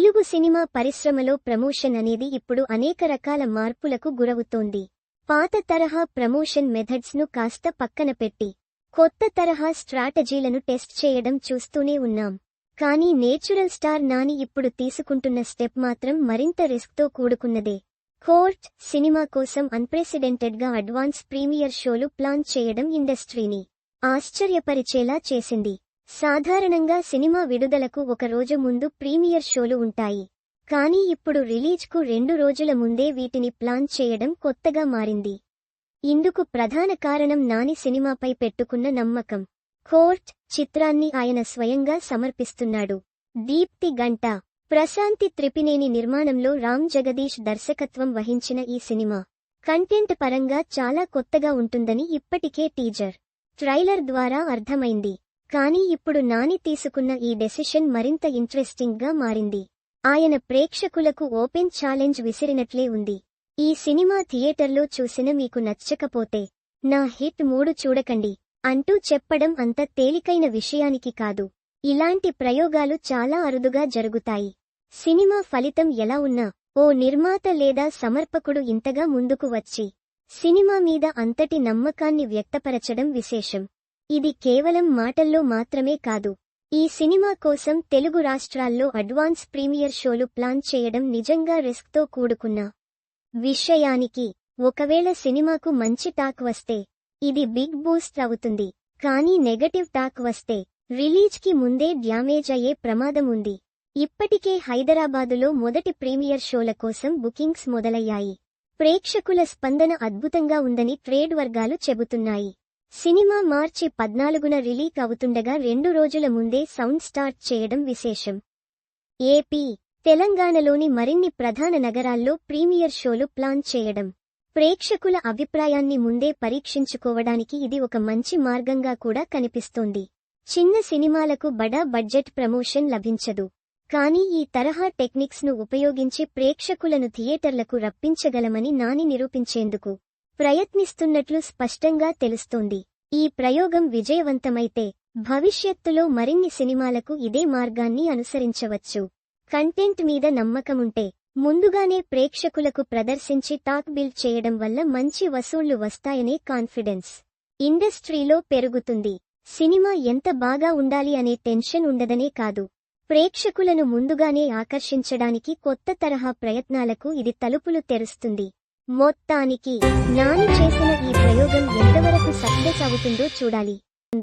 Telugu cinema పరిశ్రమలో promotion అనేది ఇప్పుడు అనేక రకాల మార్పులకు గురవుతోంది. పాత తరహా ప్రమోషన్ మెథడ్స్ను కాస్త పక్కన పెట్టి కొత్త తరహా స్ట్రాటజీలను టెస్ట్ చేయడం చూస్తూనే ఉన్నాం. కానీ నేచురల్ స్టార్ నాని ఇప్పుడు తీసుకుంటున్న స్టెప్ మాత్రం మరింత రిస్క్తో కూడుకున్నదే. కోర్ట్ సినిమా కోసం అన్ప్రెసిడెంటెడ్గా అడ్వాన్స్ ప్రీమియర్ షోలు ప్లాన్ చేయడం ఇండస్ట్రీని ఆశ్చర్యపరిచేలా చేసింది. సాధారణంగా సినిమా విడుదలకు ఒక రోజు ముందు ప్రీమియర్ షోలు ఉంటాయి. కానీ ఇప్పుడు రిలీజ్కు రెండు రోజుల ముందే వీటిని ప్లాన్ చేయడం కొత్తగా మారింది. ఇందుకు ప్రధాన కారణం నాని సినిమాపై పెట్టుకున్న నమ్మకం. కోర్ట్ చిత్రాన్ని ఆయన స్వయంగా సమర్పిస్తున్నాడు. దీప్తి గంట. ప్రశాంతి త్రిపినేని నిర్మాణంలో రామ్ జగదీష్ దర్శకత్వం వహించిన ఈ సినిమా. కంటెంట్ పరంగా చాలా కొత్తగా ఉంటుందని ఇప్పటికే టీజర్. ట్రైలర్ ద్వారా అర్థమైంది. కానీ ఇప్పుడు నాని తీసుకున్న ఈ డెసిషన్ మరింత ఇంట్రెస్టింగ్గా మారింది. ఆయన ప్రేక్షకులకు ఓపెన్ ఛాలెంజ్ విసిరినట్లే ఉంది. ఈ సినిమా థియేటర్లో చూసిన మీకు నచ్చకపోతే నా హిట్ మూడు చూడకండి అంటూ చెప్పడం అంత తేలికైన విషయానికి కాదు. ఇలాంటి ప్రయోగాలు చాలా అరుదుగా జరుగుతాయి. సినిమా ఫలితం ఎలా ఉన్నా ఓ నిర్మాత లేదా సమర్పకుడు ఇంతగా ముందుకు వచ్చి సినిమా మీద అంతటి నమ్మకాన్ని వ్యక్తపరచడం విశేషం. ఇది కేవలం మాటల్లో మాత్రమే కాదు. ఈ సినిమా కోసం తెలుగు రాష్ట్రాల్లో అడ్వాన్స్ ప్రీమియర్ షోలు ప్లాన్ చేయడం నిజంగా రిస్క్తో కూడుకున్న విషయానికి ఒకవేళ సినిమాకు మంచి టాక్ వస్తే ఇది బిగ్ బూస్ట్ అవుతుంది. కానీ నెగటివ్ టాక్ వస్తే రిలీజ్కి ముందే డ్యామేజ్ అయ్యే ప్రమాదం ఉంది. ఇప్పటికే హైదరాబాదులో మొదటి ప్రీమియర్ షోల కోసం బుకింగ్స్ మొదలయ్యాయి. ప్రేక్షకుల స్పందన అద్భుతంగా ఉందని ట్రేడ్ వర్గాలు చెబుతున్నాయి. సినిమా మార్చి పద్నాలుగున రిలీక్ అవుతుండగా రెండు రోజుల ముందే సౌండ్ స్టార్ట్ చేయడం విశేషం. ఏపీ తెలంగాణలోని మరిన్ని ప్రధాన నగరాల్లో ప్రీమియర్ షోలు ప్లాన్ చేయడం. ప్రేక్షకుల అభిప్రాయాన్ని ముందే పరీక్షించుకోవడానికి ఇది ఒక మంచి మార్గంగా కూడా కనిపిస్తోంది. చిన్న సినిమాలకు బడా బడ్జెట్ ప్రమోషన్ లభించదు. కానీ ఈ తరహా టెక్నిక్స్ను ఉపయోగించి ప్రేక్షకులను థియేటర్లకు రప్పించగలమని నాని నిరూపించేందుకు ప్రయత్నిస్తున్నట్లు స్పష్టంగా తెలుస్తోంది. ఈ ప్రయోగం విజయవంతమైతే భవిష్యత్తులో మరిన్ని సినిమాలకు ఇదే మార్గాన్ని అనుసరించవచ్చు. కంటెంట్ మీద నమ్మకముంటే ముందుగానే ప్రేక్షకులకు ప్రదర్శించి టాక్ బిల్డ్ చేయడం వల్ల మంచి వసూళ్ళు వస్తాయనే కాన్ఫిడెన్స్. ఇండస్ట్రీలో పెరుగుతుంది. సినిమా ఎంత బాగా ఉండాలి అనే టెన్షన్ ఉండదనే కాదు. ప్రేక్షకులను ముందుగానే ఆకర్షించడానికి కొత్త తరహా ప్రయత్నాలకు ఇది తలుపులు తెరుస్తుంది. మొత్తానికి నాని చేసిన ఈ ప్రయోగం ఎంతవరకు సక్సెస్ అవుతుందో చూడాలి.